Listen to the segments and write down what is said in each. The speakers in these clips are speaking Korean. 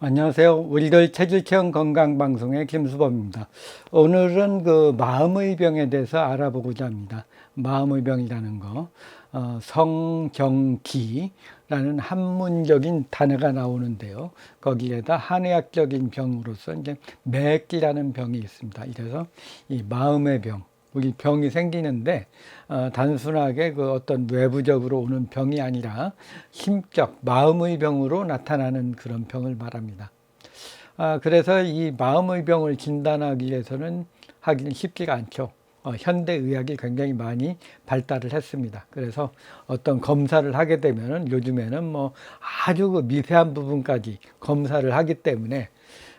안녕하세요. 우리들 체질 체험 건강 방송의 김수범입니다. 오늘은 그 마음의 병에 대해서 알아보고자 합니다. 마음의 병이라는 거, 어, 성경기라는 한문적인 단어가 나오는데요. 거기에다 한의학적인 병으로서 이제 매기라는 병이 있습니다. 이래서 이 마음의 병, 우리 병이 생기는데 어, 단순하게 그 어떤 외부적으로 오는 병이 아니라 심적 마음의 병으로 나타나는 그런 병을 말합니다. 아, 그래서 이 마음의 병을 진단하기 위해서는 하기는 쉽지가 않죠. 어, 현대 의학이 굉장히 많이 발달을 했습니다. 그래서 어떤 검사를 하게 되면은 요즘에는 뭐 아주 그 미세한 부분까지 검사를 하기 때문에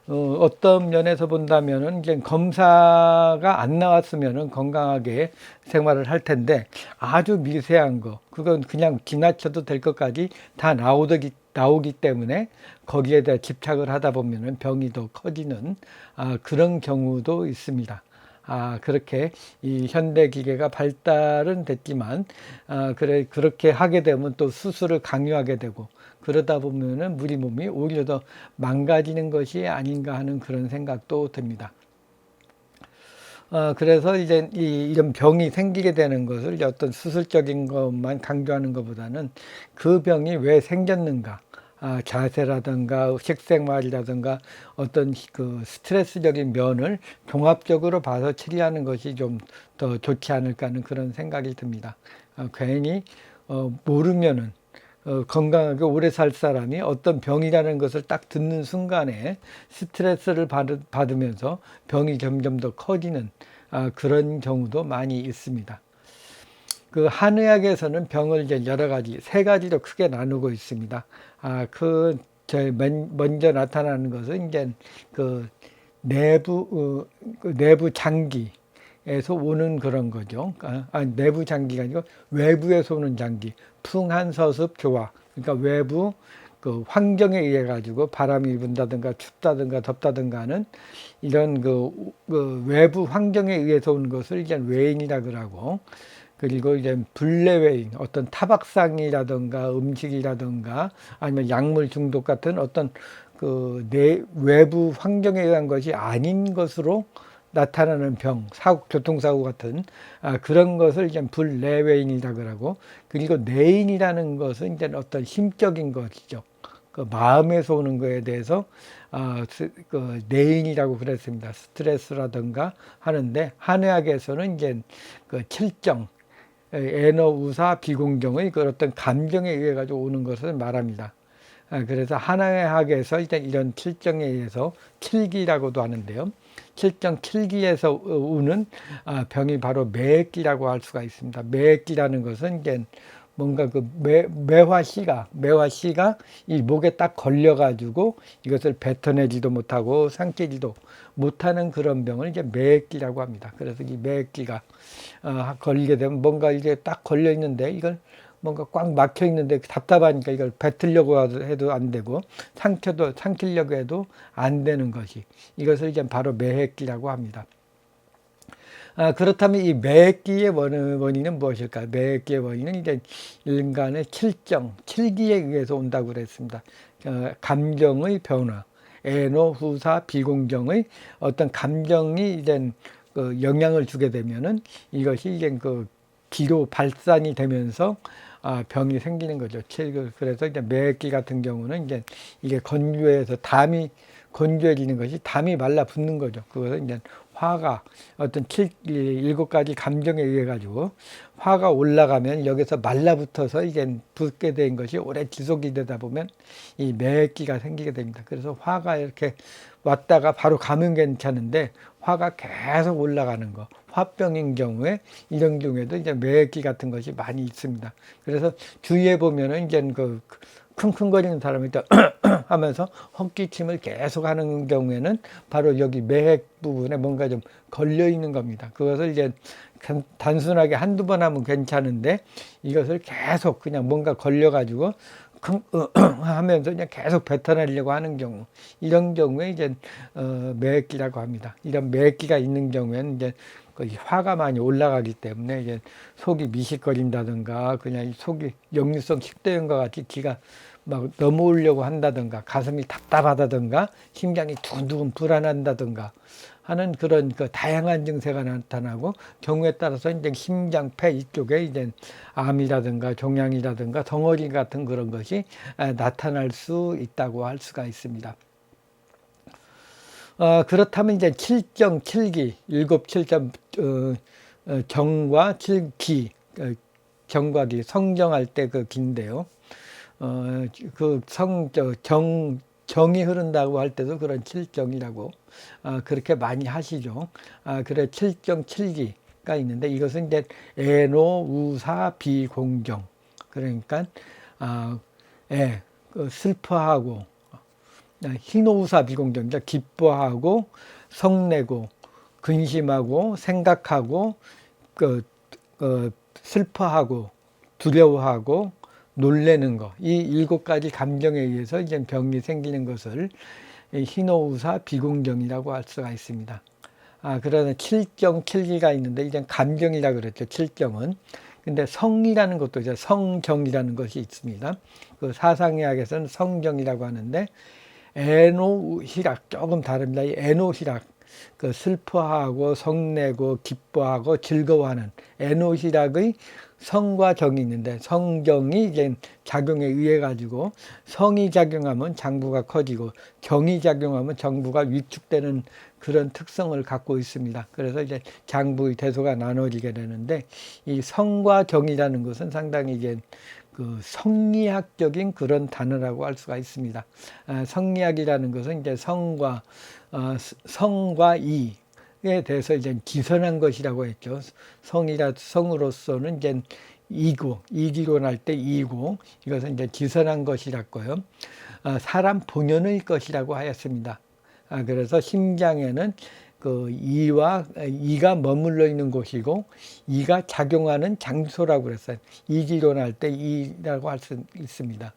어, 어떤 면에서 본다면은 이제 검사가 안 나왔으면은 건강하게 생활을 할 텐데 아주 미세한 거 그건 그냥 지나쳐도 될 것까지 다 나오기 나오기 때문에 거기에 대해 집착을 하다 보면은 병이 더 커지는 아, 그런 경우도 있습니다. 아, 그렇게 이 현대 기계가 발달은 됐지만, 아, 그래, 그렇게 하게 되면 또 수술을 강요하게 되고, 그러다 보면은 우리 몸이 오히려 더 망가지는 것이 아닌가 하는 그런 생각도 듭니다. 어, 그래서 이제 이, 이런 병이 생기게 되는 것을 어떤 수술적인 것만 강조하는 것보다는 그 병이 왜 생겼는가, 아, 자세라든가 식생활이라든가 어떤 그 스트레스적인 면을 종합적으로 봐서 처리하는 것이 좀 더 좋지 않을까 하는 그런 생각이 듭니다. 어, 괜히 어, 모르면은 어, 건강하게 오래 살 사람이 어떤 병이라는 것을 딱 듣는 순간에 스트레스를 받, 받으면서 병이 점점 더 커지는 아, 그런 경우도 많이 있습니다. 그 한의학에서는 병을 이제 여러 가지 세 가지로 크게 나누고 있습니다. 아, 그, 저, 먼저 나타나는 것은 이제 그 내부, 어, 그 내부 장기, 에서 오는 그런 거죠. 아, 아니, 내부 장기가 아니고 외부에서 오는 장기. 풍한 서습 교화. 그러니까 외부 그 환경에 의해 가지고 바람이 분다든가 춥다든가 덥다든가 하는 이런 그, 그 외부 환경에 의해서 오는 것을 이제 외인이라 그러고 그리고 이제 불내외인 어떤 타박상이라든가 음식이라든가 아니면 약물 중독 같은 어떤 그 내 외부 환경에 의한 것이 아닌 것으로 나타나는 병, 사고, 교통사고 같은 아, 그런 것을 이제 불내외인이라 그러고 그리고 내인이라는 것은 이제 어떤 심적인 것이죠. 그 마음에서 오는 거에 대해서 아, 그 내인이라고 그랬습니다. 스트레스라든가 하는데 한의학에서는 이제 그 칠정, 에너, 우사, 비공정의 그 어떤 감정에 의해 가지고 오는 것을 말합니다. 아, 그래서 한의학에서 일단 이런 칠정에 의해서 칠기라고도 하는데요. 칠정 칠기에서 오는 아, 병이 바로 매기라고 할 수가 있습니다. 매기라는 것은 이제 뭔가 그 매, 매화 씨가 매화 씨가 이 목에 딱 걸려가지고 이것을 뱉어내지도 못하고 삼키지도 못하는 그런 병을 이제 매기라고 합니다. 그래서 이 매기가 어, 걸리게 되면 뭔가 이제 딱 걸려 있는데 이걸 뭔가 꽉 막혀 있는데 답답하니까 이걸 뱉으려고 해도 안 되고 삼켜도 삼키려고 해도 안 되는 것이 이것을 이제 바로 매핵기라고 합니다. 아, 그렇다면 이 매기의 원인은 무엇일까? 매기의 원인은 이제 인간의 칠정, 칠기에 의해서 온다고 그랬습니다. 어, 감정의 변화, 애노, 후사, 비공정의 어떤 감정이 이제 그 영향을 주게 되면은 이것이 이제 그 기로 발산이 되면서 아, 병이 생기는 거죠. 그래서 이제 매기 같은 경우는 이제 이게 건조해서 담이 건조해지는 것이 담이 말라 붙는 거죠. 그것은 이제 화가 어떤 칠, 일곱 가지 감정에 의해 가지고 화가 올라가면 여기서 말라붙어서 이게 붙게 된 것이 오래 지속이 되다 보면 이 매기가 생기게 됩니다. 그래서 화가 이렇게 왔다가 바로 가면 괜찮은데 화가 계속 올라가는 거. 화병인 경우에 이런 경우에도 이제 매기 같은 것이 많이 있습니다. 그래서 주위에 보면은 이제 그 킁킁거리는 사람이 또 하면서 헛기침을 계속 하는 경우에는 바로 여기 매핵 부분에 뭔가 좀 걸려 있는 겁니다. 그것을 이제 단순하게 한두 번 하면 괜찮은데 이것을 계속 그냥 뭔가 걸려 가지고 하면서 그냥 계속 뱉어내려고 하는 경우 이런 경우에 이제 어, 매기라고 합니다. 이런 매기가 있는 경우에는 이제 화가 많이 올라가기 때문에 이제 속이 미식거린다든가 그냥 속이 역류성 식도염과 같이 기가 막 넘어오려고 한다든가 가슴이 답답하다든가 심장이 두근두근 불안한다든가 하는 그런 그 다양한 증세가 나타나고 경우에 따라서 이제 심장 폐 이쪽에 이제 암이라든가 종양이라든가 덩어리 같은 그런 것이 에, 나타날 수 있다고 할 수가 있습니다. 어, 그렇다면 이제 7정 7기 일곱 7점 어, 어, 정과 7기 어, 정과 기 성정할 때그 기인데요. 어, 그 성, 저, 정, 정이 흐른다고 할 때도 그런 칠정이라고 아, 그렇게 많이 하시죠. 아, 그래 칠정 칠기가 있는데 이것은 이제 애노 우사 비공정 그러니까 아, 애그 슬퍼하고 아, 희노우사 비공정 이 기뻐하고 성내고 근심하고 생각하고 그, 그 슬퍼하고 두려워하고 놀래는 거, 이 일곱 가지 감정에 의해서 이제 병이 생기는 것을 희노우사 비공정이라고 할 수가 있습니다. 아, 그러나 칠정, 칠기가 있는데 이제 감정이라 그랬죠. 칠정은. 근데 성이라는 것도 이제 성정이라는 것이 있습니다. 그 사상의학에서는 성정이라고 하는데 에노희락 조금 다릅니다. 이 에노희락 그 슬퍼하고 성내고 기뻐하고 즐거워하는 에노희락의 성과 정이 있는데 성정이 이제 작용에 의해 가지고 성이 작용하면 장부가 커지고 정이 작용하면 정부가 위축되는 그런 특성을 갖고 있습니다. 그래서 이제 장부의 대소가 나눠지게 되는데 이 성과 정이라는 것은 상당히 이제 그 성리학적인 그런 단어라고 할 수가 있습니다. 아, 성리학이라는 것은 이제 성과 어, 성과 이에 대해서 이제 기선한 것이라고 했죠. 성이라 성으로서는 이제 이고 이기로 날때 이고 이것은 이제 기선한 것이라고요. 아, 사람 본연의 것이라고 하였습니다. 아, 그래서 심장에는 그 이와 이가 머물러 있는 곳이고 이가 작용하는 장소라고 그랬어요. 이기로 날때 이라고 할 수 있습니다.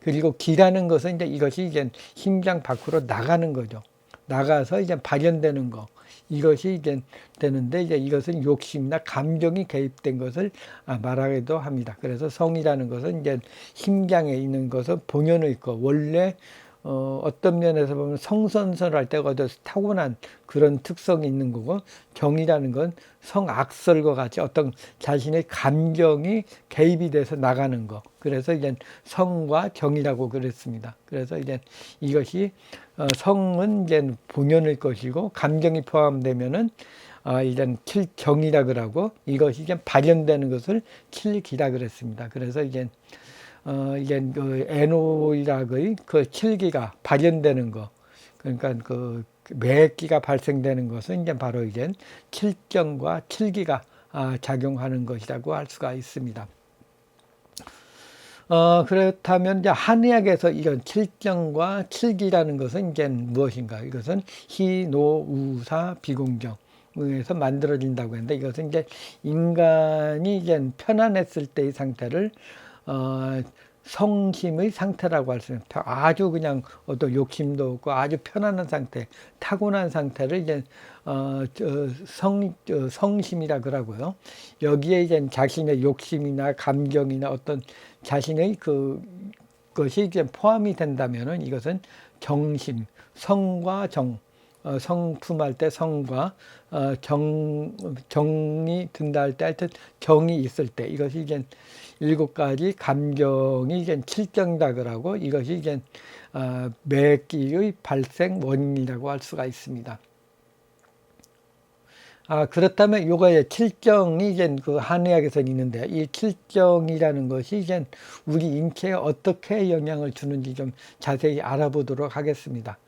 그리고 기라는 것은 이제 이것이 이제 심장 밖으로 나가는 거죠. 나가서 이제 발현되는 거. 이것이 이제 되는데 이제 이것은 욕심이나 감정이 개입된 것을 아, 말하기도 합니다. 그래서 성이라는 것은 이제 심장에 있는 것은 본연의 거 원래 어, 어떤 면에서 보면 성선설할 때가 더 타고난 그런 특성이 있는 거고 정이라는 건 성악설과 같이 어떤 자신의 감정이 개입이 돼서 나가는 거. 그래서 이제 성과 정이라고 그랬습니다. 그래서 이제 이것이 어, 성은 이제 본연의 것이고 감정이 포함되면은 아, 이제 칠정이라 그러고 이것이 이제 발현되는 것을 칠기라 그랬습니다. 그래서 이제 어, 이게 그 에노이락의 그 칠기가 발현되는 거, 그러니까 그 매기가 발생되는 것은 이제 바로 이제 칠정과 칠기가 아, 작용하는 것이라고 할 수가 있습니다. 어, 그렇다면 이제 한의학에서 이런 칠정과 칠기라는 것은 이제 무엇인가? 이것은 희, 노, 우, 사, 비공정. 에서 만들어진다고 했는데 이것은 이제 인간이 이제 편안했을 때의 상태를 어, 성심의 상태라고 할 수 있는 아주 그냥 어떤 욕심도 없고 아주 편안한 상태, 타고난 상태를 이제 어, 성, 성심이라 그러고요. 여기에 이제 자신의 욕심이나 감정이나 어떤 자신의 그 것이 이제 포함이 된다면은 이것은 정심, 성과 정, 어, 성품할 때 성과 어, 정, 정이 든다 할 때 하여튼 정이 있을 때 이것이 이제 일곱 가지 감정이 이제 하고 이것이 이제 어, 매기의 발생 원인이라고 할 수가 있습니다. 아, 그렇다면 요거에 칠정이 이제 그 한의학에서 있는데 이 칠정이라는 것이 이제 우리 인체에 어떻게 영향을 주는지 좀 자세히 알아보도록 하겠습니다.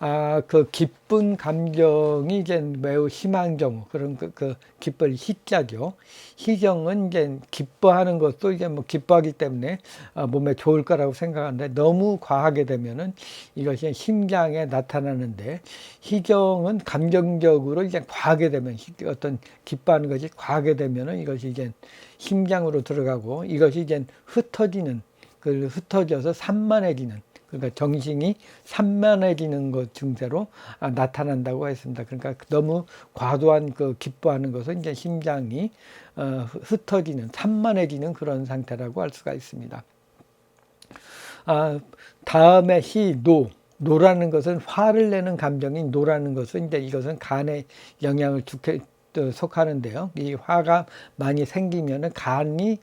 아, 그 기쁜 감정이 이제 매우 심한 경우, 그런 그, 그 기쁠 희자죠. 희정은 이제 기뻐하는 것도 이제 뭐 기뻐하기 때문에 아, 몸에 좋을 거라고 생각하는데 너무 과하게 되면은 이것이 심장에 나타나는데 희정은 감정적으로 이제 과하게 되면 어떤 기뻐하는 것이 과하게 되면은 이것이 이제 심장으로 들어가고 이것이 이제 흩어지는 그 흩어져서 산만해지는 그러니까 정신이 산만해지는 것 증세로 아, 나타난다고 했습니다. 그러니까 너무 과도한 그 기뻐하는 것은 이제 심장이 어, 흩어지는 산만해지는 그런 상태라고 할 수가 있습니다. 아, 다음에 희, 노. 노라는 것은 화를 내는 감정인 노라는 것은 이제 이것은 간에 영향을 주게 또 속하는데요. 이 화가 많이 생기면은 간이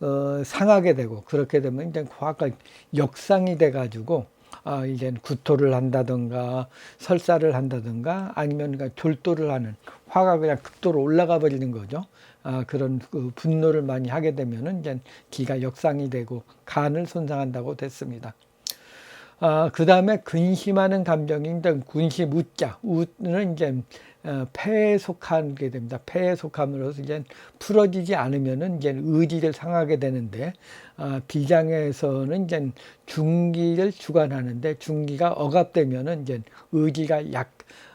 어, 상하게 되고 그렇게 되면 이제 화가 역상이 돼 가지고 아, 이제 구토를 한다든가 설사를 한다든가 아니면 그러니까 졸도를 하는 화가 그냥 극도로 올라가 버리는 거죠. 아, 그런 그 분노를 많이 하게 되면은 이제 기가 역상이 되고 간을 손상한다고 됐습니다. 아, 그 다음에 근심하는 감정인 군심 우자 우는 이제 어, 폐에 속하게 됩니다. 폐에 속함으로써 이제 풀어지지 않으면은 이제 의지를 상하게 되는데 아, 비장에서는 이제 중기를 주관하는데 중기가 억압되면은 이제 의지가 약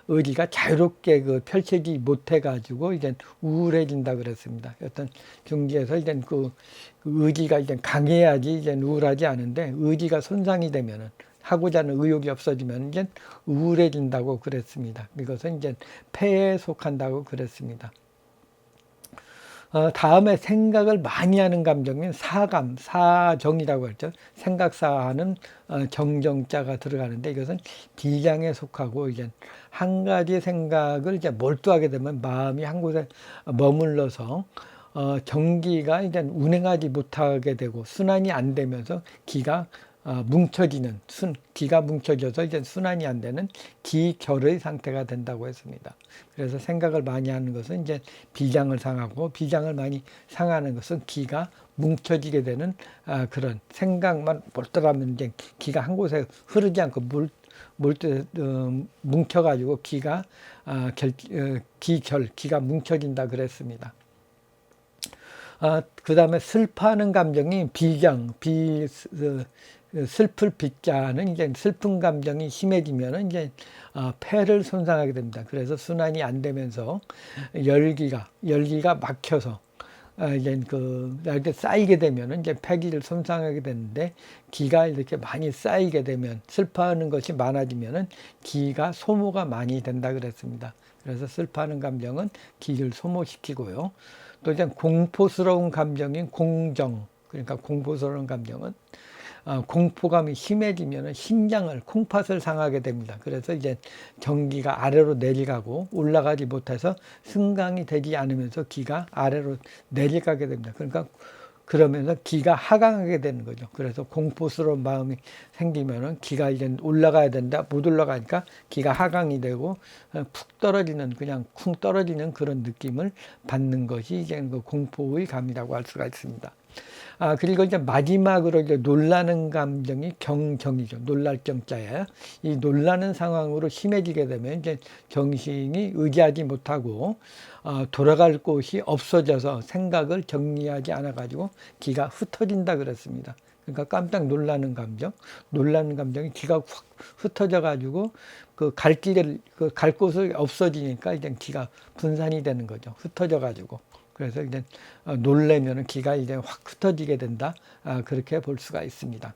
의지가 자유롭게 그 펼치지 못해 가지고 이제 우울해진다 그랬습니다. 어떤 중기에서 이제 그, 그 의지가 이제 강해야지 이제 우울하지 않은데 의지가 손상이 되면은 하고자 하는 의욕이 없어지면 이제 우울해진다고 그랬습니다. 이것은 이제 폐에 속한다고 그랬습니다. 어, 다음에 생각을 많이 하는 감정인 사감, 사정이라고 했죠. 생각사하는 어, 정정자가 들어가는데 이것은 비장에 속하고 이제 한 가지 생각을 이제 몰두하게 되면 마음이 한 곳에 머물러서 어, 전기가 이제 운행하지 못하게 되고 순환이 안 되면서 기가 어, 뭉쳐지는 순 기가 뭉쳐져서 이제 순환이 안 되는 기결의 상태가 된다고 했습니다. 그래서 생각을 많이 하는 것은 이제 비장을 상하고 비장을 많이 상하는 것은 기가 뭉쳐지게 되는 아, 그런 생각만 몰두하면 이제 기가 한 곳에 흐르지 않고 물 몰두 어, 뭉쳐가지고 기가 아, 결, 어, 기결 기가 뭉쳐진다 그랬습니다. 아, 그 다음에 슬퍼하는 감정이 비장, 비, 어, 슬플 빗자는 이제 슬픈 감정이 심해지면은 이제 어, 폐를 손상하게 됩니다. 그래서 순환이 안 되면서 열기가 열기가 막혀서 어, 이제 그 이렇게 쌓이게 되면은 이제 폐기를 손상하게 되는데 기가 이렇게 많이 쌓이게 되면 슬퍼하는 것이 많아지면은 기가 소모가 많이 된다 그랬습니다. 그래서 슬퍼하는 감정은 기를 소모시키고요. 또 이제 공포스러운 감정인 공정 그러니까 공포스러운 감정은 어, 공포감이 심해지면 심장을 콩팥을 상하게 됩니다. 그래서 이제 전기가 아래로 내려가고 올라가지 못해서 승강이 되지 않으면서 기가 아래로 내려가게 됩니다. 그러니까 그러면서 기가 하강하게 되는 거죠. 그래서 공포스러운 마음이 생기면은 기가 이제 올라가야 된다. 못 올라가니까 기가 하강이 되고 어, 푹 떨어지는 그냥 쿵 떨어지는 그런 느낌을 받는 것이 이제 그 공포의 감이라고 할 수가 있습니다. 아, 그리고 이제 마지막으로 이제 놀라는 감정이 경정이죠. 놀랄 정자예요. 이 놀라는 상황으로 심해지게 되면 이제 정신이 의지하지 못하고 어, 돌아갈 곳이 없어져서 생각을 정리하지 않아 가지고 기가 흩어진다 그랬습니다. 그러니까 깜짝 놀라는 감정, 놀라는 감정이 기가 확 흩어져 가지고 그 갈 길을 그 갈 곳을 없어지니까 이제 기가 분산이 되는 거죠. 흩어져 가지고. 그래서 이제 어, 놀래면 기가 이제 확 흩어지게 된다. 아, 그렇게 볼 수가 있습니다.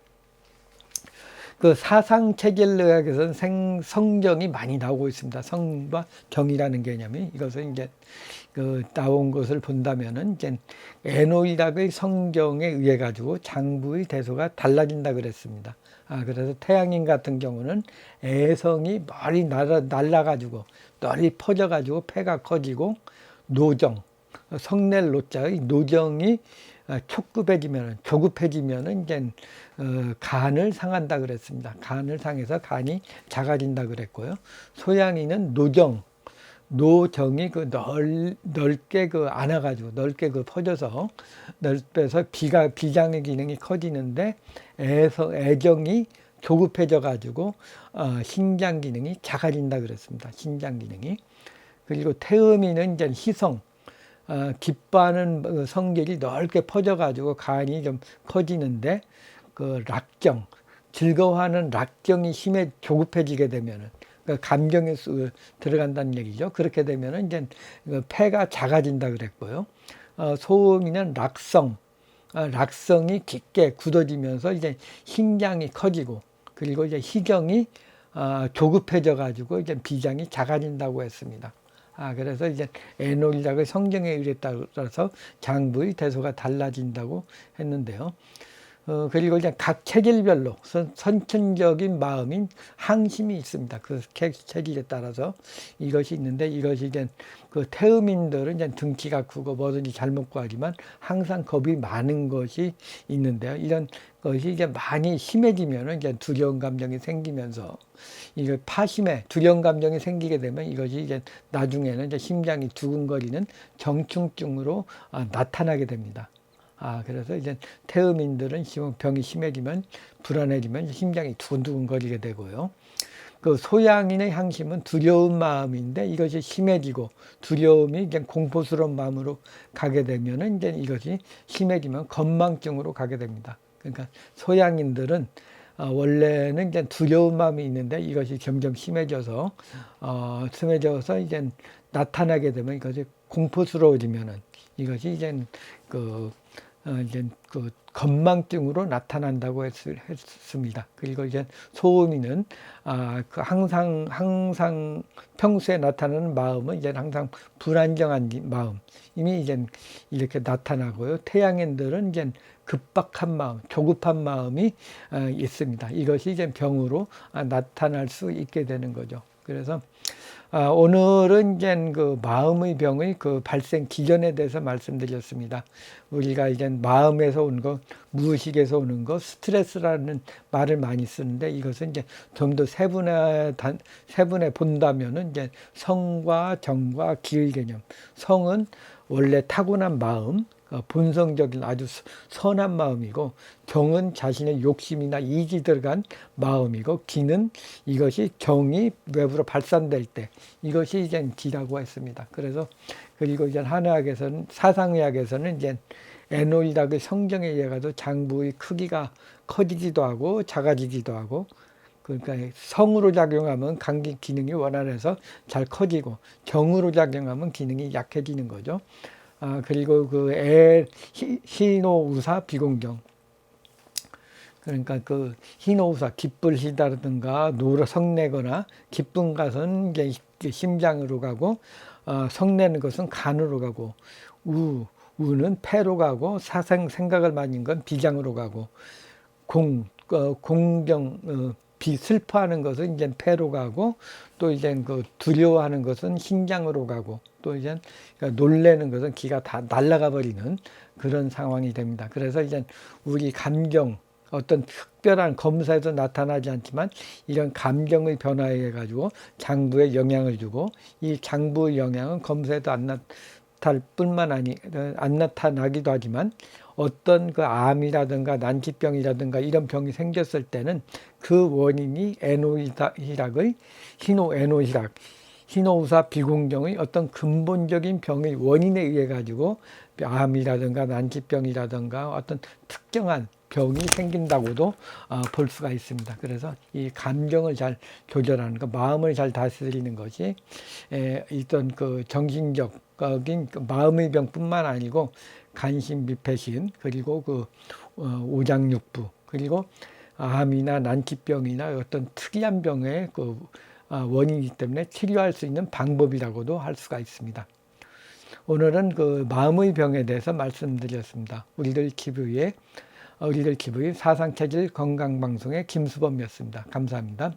그 사상 체질의학에서는 생, 성정이 많이 나오고 있습니다. 성과 정이라는 개념이 이것은 이제 그 나온 것을 본다면은 이제 에노이락의 성정에 의해 가지고 장부의 대소가 달라진다 그랬습니다. 아 그래서 태양인 같은 경우는 애성이 멀리 날아, 날라 가지고 널리 퍼져 가지고 폐가 커지고 노정 성낼 노자의 노정이 어, 촉급해지면 조급해지면은 이제 어, 간을 상한다 그랬습니다. 간을 상해서 간이 작아진다 그랬고요. 소양이는 노정 노정이 그 넓, 넓게 그 안아가지고 넓게 그 퍼져서 넓혀서 비가 비장의 기능이 커지는데 애서 애정이 조급해져 가지고 어, 신장 기능이 작아진다 그랬습니다. 신장 기능이 그리고 태음이는 이제 희성 어, 기뻐하는 그 성질이 넓게 퍼져가지고 간이 좀 커지는데 그 락정 즐거워하는 락정이 심해 조급해지게 되면은 그 감정에 들어간다는 얘기죠. 그렇게 되면은 이제 그 폐가 작아진다 그랬고요. 어, 소음이는 락성, 어, 락성이 깊게 굳어지면서 이제 심장이 커지고 그리고 이제 희경이 어, 조급해져 가지고 이제 비장이 작아진다고 했습니다. 아, 그래서 이제 에놀락의 성경에 의해 따라서 장부의 대소가 달라진다고 했는데요. 어, 그리고 이제 각 체질별로 선, 선천적인 마음인 항심이 있습니다. 그 체- 체질에 따라서 이것이 있는데 이것이 이제 그 태음인들은 이제 등치가 크고 뭐든지 잘 먹고 하지만 항상 겁이 많은 것이 있는데요. 이런 것이 이제 많이 심해지면은 이제 두려운 감정이 생기면서 이거 파심에 두려운 감정이 생기게 되면 이것이 이제 나중에는 이제 심장이 두근거리는 정충증으로 아, 나타나게 됩니다. 아, 그래서 이제 태음인들은 심- 병이 심해지면 불안해지면 심장이 두근두근 거리게 되고요. 그 소양인의 향심은 두려운 마음인데 이것이 심해지고 두려움이 이제 공포스러운 마음으로 가게 되면은 이제 이것이 심해지면 건망증으로 가게 됩니다. 그러니까 소양인들은 어, 원래는 이제 두려운 마음이 있는데 이것이 점점 심해져서 어, 심해져서 이제 나타나게 되면 이것이 공포스러워지면은 이것이 이제 그 어, 이제 그 건망증으로 나타난다고 했, 습니다 그리고 이제 소음이는 아, 그 항상 항상 평소에 나타나는 마음은 이제 항상 불안정한 이- 마음 이미 이제 이렇게 나타나고요. 태양인들은 이제 급박한 마음, 조급한 마음이 어, 있습니다. 이것이 이제 병으로 아, 나타날 수 있게 되는 거죠. 그래서 아, 오늘은 이제 그 마음의 병의 그 발생 기전에 대해서 말씀드렸습니다. 우리가 이제 마음에서 온 것, 무의식에서 오는 것, 스트레스라는 말을 많이 쓰는데 이것은 이제 좀 더 세분화, 단, 세분해 본다면은 이제 성과 정과 기의 개념. 성은 원래 타고난 마음, 어, 본성적인 아주 서- 선한 마음이고 정은 자신의 욕심이나 이기 들어간 마음이고 기는 이것이 정이 외부로 발산될 때 이것이 이제 기라고 했습니다. 그래서 그리고 이제 한의학에서는 사상의학에서는 이제 에노이락의 성정에 의해 가도 장부의 크기가 커지기도 하고 작아지기도 하고 그러니까 성으로 작용하면 감기 기능이 원활해서 잘 커지고 정으로 작용하면 기능이 약해지는 거죠. 아 그리고 그애 희노우사 비공정 그러니까 그 희노우사 기쁠 희다라든가 노로 성내거나 기쁜 것은 심장으로 가고 어, 성내는 것은 간으로 가고 우 우는 폐로 가고 사생 생각을 많이 건 비장으로 가고 공 어, 공경 어, 비 슬퍼하는 것은 이제 폐로 가고 또 이제 그 두려워하는 것은 심장으로 가고 또 이제 그러니까 놀래는 것은 기가 다 날아가 버리는 그런 상황이 됩니다. 그래서 이제 우리 감정 어떤 특별한 검사에도 나타나지 않지만 이런 감정의 변화에 가지고 장부에 영향을 주고 이 장부의 영향은 검사에도 안 나타날 뿐만 아니 안 나타나기도 하지만 어떤 그 암이라든가 난치병이라든가 이런 병이 생겼을 때는 그 원인이 에노히락의 희노에노히락 희노우사 비공정의 어떤 근본적인 병의 원인에 의해 가지고 암이라든가 난치병이라든가 어떤 특정한 병이 생긴다고도 어, 볼 수가 있습니다. 그래서 이 감정을 잘 조절하는 것, 마음을 잘 다스리는 것이 에, 있던 그 정신적인 그 마음의 병뿐만 아니고 간신 미패신 그리고 그 어, 오장육부 그리고 암이나 난치병이나 어떤 특이한 병의 그 아, 원인이기 때문에 치료할 수 있는 방법이라고도 할 수가 있습니다. 오늘은 그 마음의 병에 대해서 말씀드렸습니다. 우리들 기부의 우리들 기부의 사상체질 건강방송의 김수범이었습니다. 감사합니다.